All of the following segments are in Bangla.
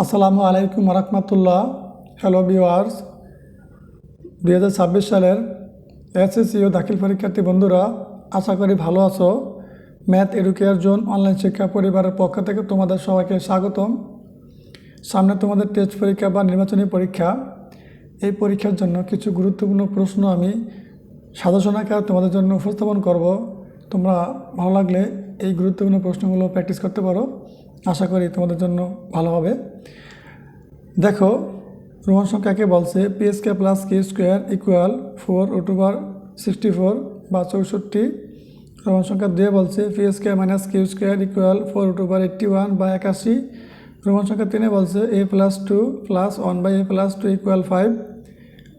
আসসালামু আলাইকুম রহমতুল্লাহ হ্যালো ভিওয়ার্স দুই হাজার ছাব্বিশ সালের এসএসসি ও দাখিল পরীক্ষার্থী বন্ধুরা, আশা করি ভালো আছো। ম্যাথ এডুকেয়ার জোন অনলাইন শিক্ষা পরিবারের পক্ষ থেকে তোমাদের সবাইকে স্বাগতম। সামনে তোমাদের টেস্ট পরীক্ষা বা নির্বাচনী পরীক্ষা। এই পরীক্ষার জন্য কিছু গুরুত্বপূর্ণ প্রশ্ন আমি সাজেশন তোমাদের জন্য উপস্থাপন করব। তোমরা ভালো লাগলে এই গুরুত্বপূর্ণ প্রশ্নগুলো প্র্যাকটিস করতে পারো। আশা করি তোমাদের জন্য ভালো হবে। দেখো রোমান সংখ্যাকে বলছে পিএসকে plus q square equal four ওটুবার sixty four বা চৌষট্টি। রোমান সংখ্যা দুয়ে বলছে পিএসকে minus q square equal four ওটুবার eighty one বা একাশি। রোমান সংখ্যা তিনে বলছে a plus two plus one by a plus two equal five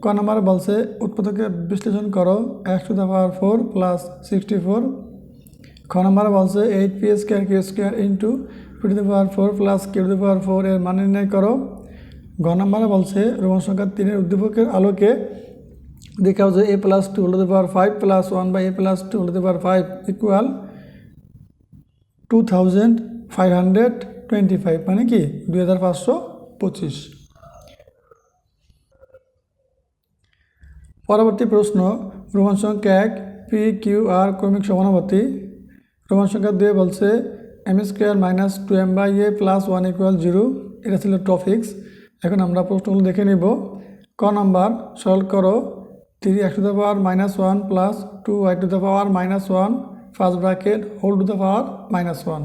ক নাম্বার বলছে উৎপাদকে বিশ্লেষণ করো x to the power four plus sixty four খ নাম্বার বলছে eight p square q square into two two the power four plus q to the power four এর মান নির্ণয় করো। ঘ নাম্বারে বলছে, রোমান সংখ্যা তিনের উদ্দীপকের আলোকে দেখাও যে এ প্লাস টু হল the power five plus one by a plus two হল the power five equal two thousand five hundred twenty five মানে কি? দুই হাজার পাঁচশো পঁচিশ। পরবর্তী প্রশ্ন, রোমান সংখ্যা এক পি কিউ আর ক্রমিক সমানুপাতি। রোমান সংখ্যা দুয়ে বলছে m square minus two m by a plus one equal zero এটা ছিল টপিক্স এখন আমরা প্রশ্নগুলো দেখে নিব। ক নাম্বার সরল করো। Three x to the power minus one plus two y to the power minus one first bracket whole to the power minus one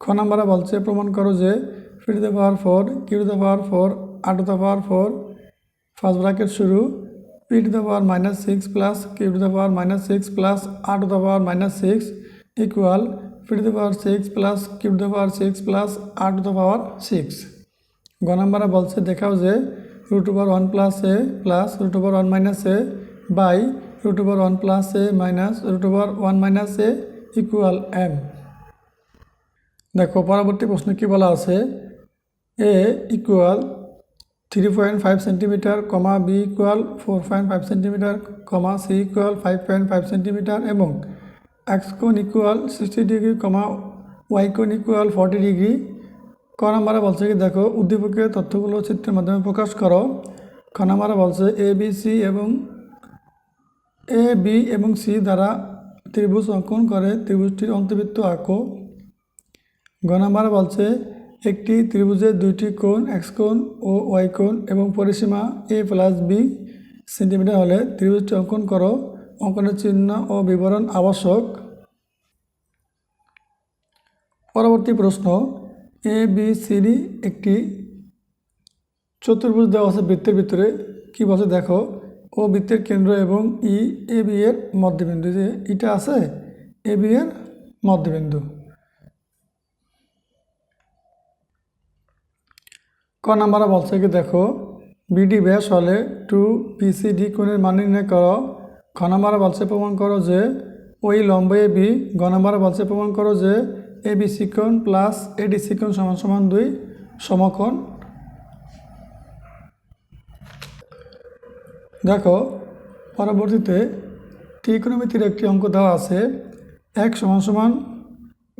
খ নাম্বারে বলছে, প্রমাণ করো যে p to the power four q to the power four r to the power four first bracket শুরু। P to the power minus six plus q to the power minus six plus r to the power minus six equal p to the power six plus q to the power six plus r to the power six গ বলছে দেখাও যে root over one plus a plus root over one minus a by root over one plus a minus root over one minus a equal m দেখো পরবর্তী প্রশ্ন কি বলা আছে a equal three point five centimetre comma b equal four point five centimetre comma c equal five point five centimetre এবং এক্স কোন equal sixty degree comma y কোন ইকুয়াল ফর্টি ডিগ্রি ক নাম্বারে বলছে কি, দেখো, উদ্দীপকের তথ্যগুলো চিত্রের মাধ্যমে প্রকাশ করো। খ নাম্বারে বলছে এ বি সি এবং এ বি এবং সি দ্বারা ত্রিভুজ অঙ্কন করে ত্রিভুজটির অন্তর্বৃত্ত আঁকো। গ নাম্বার বলছে, একটি ত্রিভুজের দুইটি কোণ, এক্স কোণ ও ওয়াই কোণ এবং পরিসীমা এ প্লাস বি সেন্টিমিটার হলে ত্রিভুজটি অঙ্কন করো। অঙ্কনের চিহ্ন ও বিবরণ আবশ্যক। পরবর্তী প্রশ্ন এ বি সি ডি একটি চতুর্ভুজ দেওয়া আছে বৃত্তের ভিতরে। কি বলছে দেখো, ও বৃত্তের কেন্দ্র এবং ই এ বি এর মধ্যবিন্দু। যে ইটা আছে এ বি এর মধ্যবিন্দু। ক নাম্বারে বলছে কি দেখো বিডি ব্যাস হলে টু পিসিডি কোণের মান নির্ণয় করো। খ নাম্বারে বলছে প্রমাণ করো যে, ওই লম্ব এ বি গ নাম্বারে বলছে প্রমাণ করো যে এ বি সিকোণ প্লাস এডি সিকোণ সমান সমান দুই সমকোণ। দেখো, পরবর্তীতে ত্রিকোণমিতির একটি অঙ্ক দেওয়া আছে, এক সমান সমান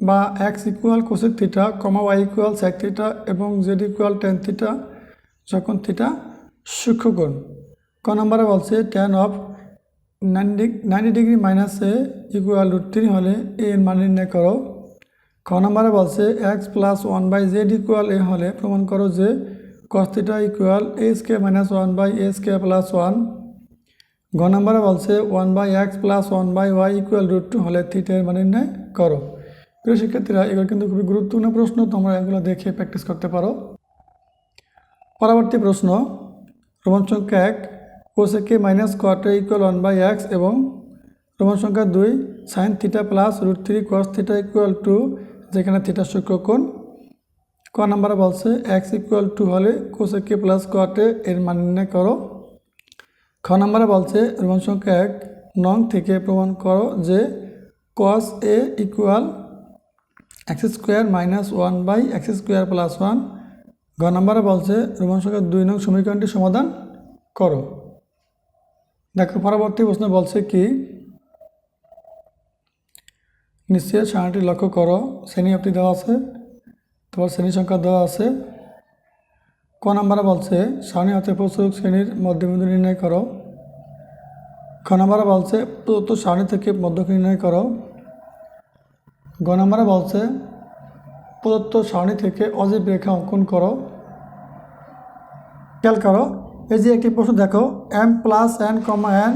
বা x equal cosec theta comma y equal sec theta এবং জেড ইকুয়াল টেন থিটা যখন থিটা সূক্ষ্মকোণ। ক নম্বরে বলছে tan of ninety degree minus equal root three হলে এ এর মান নির্ণয় করো। খ নম্বরে বলছে x plus one by z equal a হলে প্রমাণ করো যে cos theta equal a square minus one by a square plus one ঘ নম্বরে বলছে one by x plus one by y equal root two হলে থিটের মান নির্ণয় করো। প্রিয় শিক্ষার্থীরা, এগুলো কিন্তু খুবই গুরুত্বপূর্ণ প্রশ্ন, তোমরা এগুলো দেখে প্র্যাকটিস করতে পারো। পরবর্তী প্রশ্ন সংখ্যা এক cosec minus quarter equal one by X এবং রোমান সংখ্যা দুই sine theta plus root three cos theta equal two যেখানে থিটা সূক্ষ্মকোণ ক নাম্বারে বলছে এক্স ইকুয়াল টু হলে কোসেকে প্লাস কোয়ার্টে এর মান নির্ণয় করো। খ নাম্বারে বলছে, রোমান সংখ্যা এক, নং থেকে প্রমাণ করো যে cos a equal x square minus one by x square plus one ঘ নম্বরে বলছে, রোমান সংখ্যার দুই নং সমীকরণটি সমাধান করো। দেখো, পরবর্তী প্রশ্ন বলছে কি নিশ্চয় সারণীটি লক্ষ্য করো, শ্রেণি আপনি দেওয়া আছে তোমার শ্রেণি সংখ্যা দেওয়া আছে। ক নম্বরে বলছে, সারণী হতে প্রচুর শ্রেণির মধ্যবিন্দু নির্ণয় করো। খ নাম্বারে বলছে, প্রদত্ত সারণী থেকে মধ্যক নির্ণয় করো। গ নাম্বারে বলছে, প্রদত্ত সারণী থেকে অজীব রেখা অঙ্কন করো। খেয়াল করো এই যে একটি প্রশ্ন দেখো m plus n comma n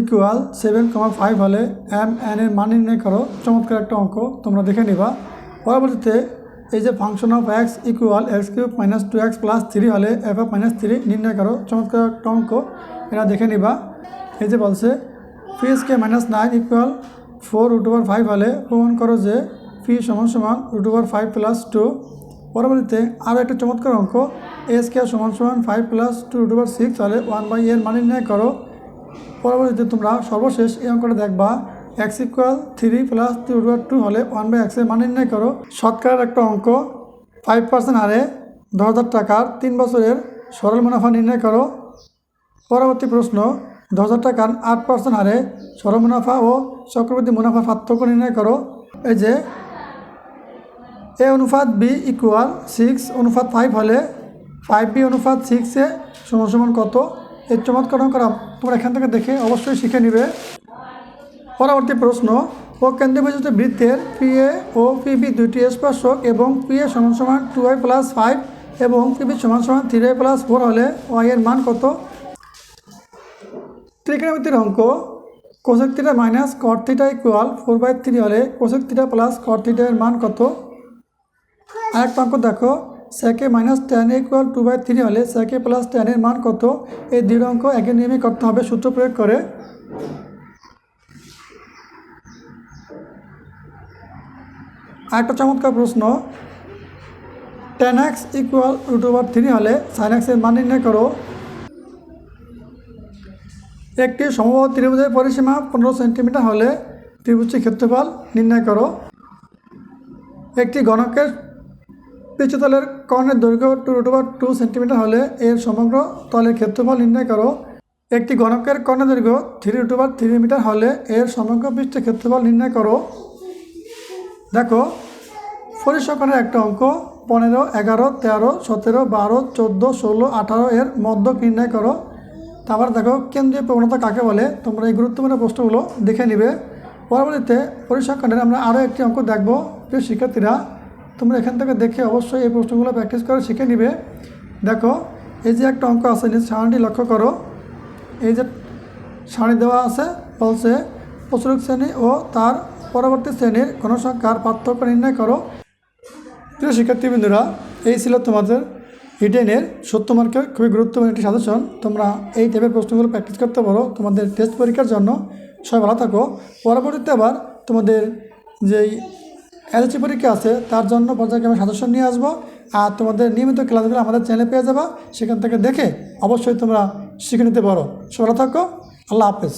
equal seven comma five হলে এম এন এর মান নির্ণয় করো, চমৎকার একটা অঙ্ক, তোমরা দেখে নিবা। পরবর্তীতে এই যে function of x equal x cube minus two x plus three হলে এফ অফ মাইনাস থ্রি নির্ণয় করো, চমৎকার একটা অঙ্ক, এরা দেখে নিবা। এই যে বলছে ফি কে minus nine equal four root over five হলে প্রমাণ করো যে ফি সমান সমান root over five plus two পরবর্তীতে আরও একটা চমৎকার অঙ্ক এস কে সমান সমান five plus two root over six হলে ওয়ান বাই এর মান নির্ণয় করো। পরবর্তীতে তোমরা সর্বশেষ এই অঙ্কটা দেখবা। X equal three plus root over two হলে ওয়ান বাই এক্সের মান নির্ণয় করো। শতকরার একটা অঙ্ক। ফাইভ পার্সেন্ট হারে দশ হাজার টাকার তিন বছরের সরল মুনাফা নির্ণয় করো। পরবর্তী প্রশ্ন, দশ হাজার টাকার আট পার্সেন্ট হারে সরল মুনাফা ও চক্রবৃদ্ধি মুনাফার পার্থক্য নির্ণয় করো। এই যে এ অনুপাত বি ইকুয়াল সিক্স অনুপাত ফাইভ হলে ফাইভ বি অনুপাত সিক্সে সমান সমান কত? এই চমৎকার অঙ্করা তোমরা এখান থেকে দেখে অবশ্যই শিখে নিবে। পরবর্তী প্রশ্ন, ও কেন্দ্রবিজিত বৃত্তের পি এ ও পিবি দুইটি স্পর্শক এবং পি এ সমান সমান টু আই প্লাস ফাইভ এবং পিবি সমান সমান থ্রি আই প্লাস ফোর হলে ওয়াই এর মান কত? ত্রিকোণমিতির অঙ্ক cosec theta minus cot theta equal four by three হলে cosec theta plus cot theta এর মান কত? আরেকটা অঙ্ক দেখো সেকে minus tan equal two by three হলে সেকে প্লাস টেনের মান কত? এই দুই অঙ্ক একই নিয়মে করতে হবে, সূত্র প্রয়োগ করে। আরেকটা চমৎকার প্রশ্ন। Tan x equal root over three হলে সাইন এক্সের মান নির্ণয় করো। একটি সমবাহু ত্রিভুজের পরিসীমা পনেরো সেন্টিমিটার হলে ত্রিভুজটির ক্ষেত্রফল নির্ণয় করো। একটি গণকের পিচুতলের কর্ণের দৈর্ঘ্য two root over two centimetre হলে এর সমগ্র তলের ক্ষেত্রফল নির্ণয় করো। একটি গণকের কর্ণের দৈর্ঘ্য three root over three metre হলে এর সমগ্র পৃষ্ঠের ক্ষেত্রফল নির্ণয় করো। দেখো, পরিসংখ্যানের একটা অঙ্ক পনেরো, এগারো, তেরো, সতেরো, বারো, চোদ্দ, ষোলো, আঠারো এর মধ্যক নির্ণয় করো। তারপর দেখো, কেন্দ্রীয় প্রবণতা কাকে বলে? তোমরা এই গুরুত্বপূর্ণ প্রশ্নগুলো দেখে নিবে। পরবর্তীতে পরিসংখ্যানের আমরা আরও একটি অঙ্ক দেখব। প্রিয় শিক্ষার্থীরা তোমরা এখান থেকে দেখে অবশ্যই এই প্রশ্নগুলো প্র্যাকটিস করে শিখে নিবে। দেখো, এই যে একটা অঙ্ক আছে, নিজ সারণীটি লক্ষ্য করো। এই যে সারণী দেওয়া আছে, বলছে প্রচুরক শ্রেণি ও তার পরবর্তী শ্রেণির গণসংখ্যার পার্থক্য নির্ণয় করো। প্রিয় শিক্ষার্থীবৃন্দুরা, এই ছিল তোমাদের রিটেনের সত্য মার্কের খুবই গুরুত্বপূর্ণ একটি সাজেশন তোমরা এই টাইপের প্রশ্নগুলো প্র্যাকটিস করতে পারো তোমাদের টেস্ট পরীক্ষার জন্য। সবাই ভালো থাকো। পরবর্তীতে আবার তোমাদের যেই এসএসসি পরীক্ষা আছে, তার জন্য পর্যায়ক্রমে সদস্য নিয়ে আসব। আর তোমাদের নিয়মিত ক্লাসগুলো আমাদের চ্যানেলে পেয়ে যাবা, সেখান থেকে দেখে অবশ্যই তোমরা শিখে নিতে পারো। সবাই থাকো, আল্লাহ হাফেজ।